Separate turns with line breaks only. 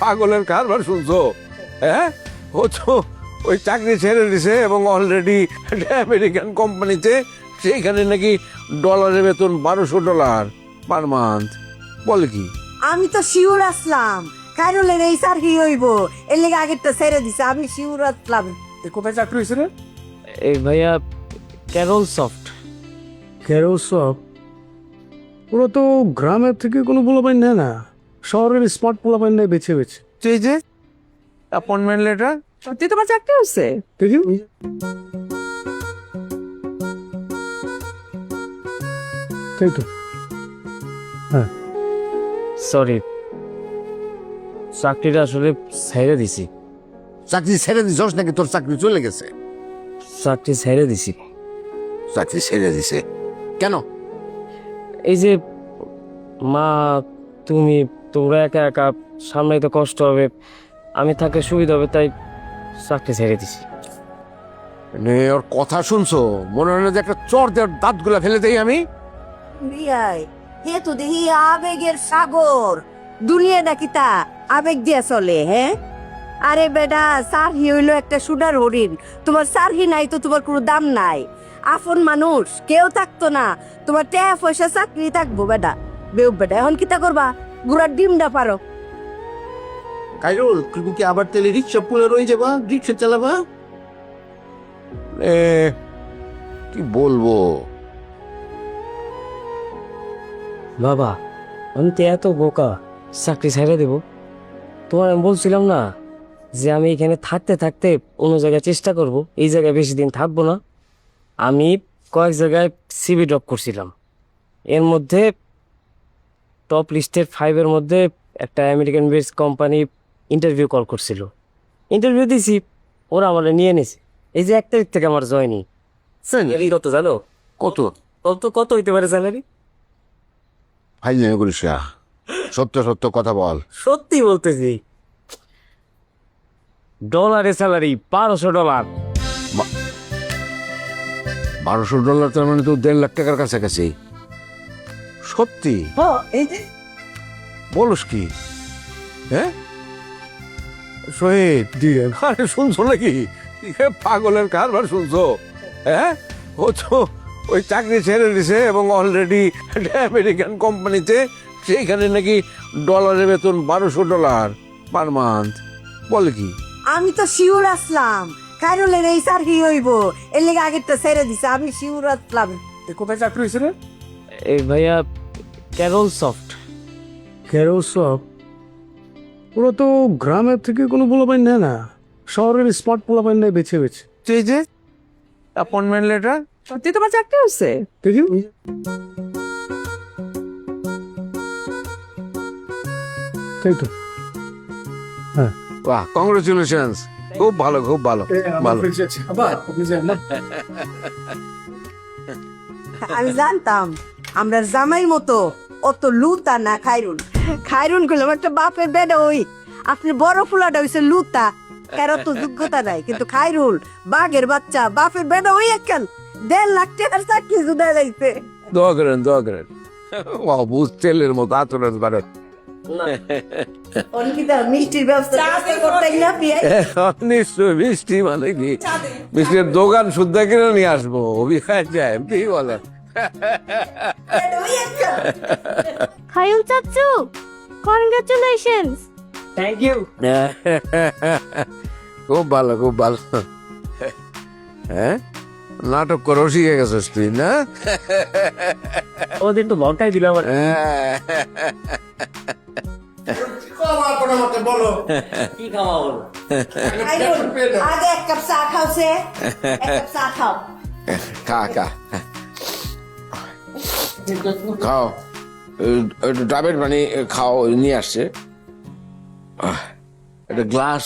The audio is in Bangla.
পাগলের কারবার শুনছো? হ্যাঁ? ও তো ওই চাকরি ছেড়ে দিছে এবং অলরেডি আমেরিকান কোম্পানিতে সেইখানে নাকি ডলারের বেতন বারোশো ডলার পার মান্থ বলে কি?
আমি তো শিওর আসলাম। কাইরুলের এই স্যার কি হইব? এর লেগে আগেরটা ছেড়ে দিছে আমি শিওর আসলাম।
এ কোথায় চাকরি হয়েছে রে?
এই ভাইয়া ক্যারল সফট
ক্যারো সব ওরা তো গ্রামের থেকে কোনো পোলাপাইন নেয় না। শহরের স্মার্ট পোলাপাইন নেয় বেছে বেছে।
এই যে অ্যাপয়েন্টমেন্ট লেটার
সত্যি তোমার চাকরি হচ্ছে?
দেখি তাই তো।
সরি চাকরিটা আসলে ছেড়ে দিছি।
চাকরি ছেড়ে দিছস? নাকি তোর চাকরি চলে গেছে?
চাকরি ছেড়ে দিছি।
চাকরি ছেড়ে দিছে। কেন?
এই যে মা তুমি তোমরা একা একা সামলাইতে কষ্ট হবে। আমি থাকলে সুবিধা হবে তাই চাকরি ছেড়ে দিছি।
নে ওর কথা শুনছো? মনে হয় না যে একটা চর দেওয়ার দাঁতগুলা ফেলে দেই আমি?
বিয়াই হে তো দেখি আবেগের সাগর। দুনিয়া নাকি তা আবেগ দিয়া চলে হ্যাঁ আরে বেটা সারহি হইল একটা সুডার হরিণ। তোমার সারহি নাই তো তোমার কোনো দাম নাই। আফন মানুষ কেউ থাকতো না। তোমার টাকা পয়সা চাকরি থাকব বেটা বেউ বেটা এখন কিতা করবা? গুড়ার ডিমটা পারো।
কাইরুল তুমি কি আবার তেলে রিক্সা পুলে রয়ে যাবা? রিক্সা চালাবা?
এ কি বলব?
বাবা আমি তো এত বোকা চাকরি ছেড়ে দেব। তোমার আমি বলছিলাম না যে আমি এখানে থাকতে থাকতে অন্য জায়গায় চেষ্টা করব এই জায়গায় বেশি দিন থাকব না। আমি কয়েক জায়গায় সিবি ড্রপ করছিলাম। এর মধ্যে টপ লিস্টের ফাইভের মধ্যে একটা American base company interview call করছিল। ইন্টারভিউ দিছি ওরা আমার নিয়ে নিছে। এই যে এক তারিখ থেকে আমার জয়নি স্যালারি কত জানো?
কত?
কত কত হইতে পারে স্যালারি
ভাই নেমে করিস না। সত্য সত্য কথা বল।
সত্যি বলতেছি। ডলারে স্যালারি বারোশো ডলার
বারোশো ডলার তার মানে তো দেড় লাখ টাকার কাছাকাছি। সত্যি?
এই যে।
বলস কি? হ্যাঁ শহীদ। আরে শুনছো নাকি? পাগলের কারবার শুনছো? হ্যাঁ ও তো ওই চাকরি ছেড়ে দিছে এবং অলরেডি আমেরিকান কোম্পানিতে সেইখানে নাকি ডলারের বেতন বারোশো ডলার পার মান্থ বলে কি?
আমি তো শিওর আসলাম। কাইরুলের এই স্যার কি হইব? এর লেগে আগেরটা ছেড়ে দিছে আমি শিওর আসলাম।
এ কোথায় চাকরি হয়েছে রে?
এই ভাইয়া ক্যারল সফট
ক্যারো সফট ওরা তো গ্রামের থেকে কোনো পোলাপাইন নেয় না। শহরের স্মার্ট পোলাপাইন নেয় বেছে বেছে।
তো এই যে অ্যাপয়েন্টমেন্ট লেটার
সত্যি তোমার চাকরি হচ্ছে?
দেখি। তাই তো।
বাহ কংগ্রেচুলেশনস খুব ভালো খুব ভালো ভালো।
আমি জানতাম আমরা জামাই মতো। অত লুতা না খাইরুন। খাইরুন করলাম একটা বাপের বেডা ওই আপনি বড় ফুলাটা হইছে লুতা। কারও তো যোগ্যতা নাই কিন্তু খাইরুল বাঘের বাচ্চা বাপের বেডা ওই একখান দেড় লাখ টাকার চাকরি জুদা যাইছে
দোয়া করেন দোয়া করেন। বাহ বুঝ তেলের মতো আতরের বারে।
মিষ্টির ব্যবস্থা
নিশ্চয় মিষ্টি মানে কি? মিষ্টির দোকান শুদ্ধ কিনে নিয়ে আসব অভি খাই
খায়ুল চাচু কনগ্রাচুলেশনস
থ্যাংক ইউ
খুব ভালো খুব ভালো। হ্যাঁ? নাটক করো শিখে গেছিস তুই না?
ওদের তো লঙ্কাই দিল আমার। কি খাওয়া বলো
খাইরুল আগে এক কাপ চা খাওছে এক কাপ চা খাও।
খা খা। খাও। একটু ডাবের পানি খাও নিয়ে আসছে। একটা গ্লাস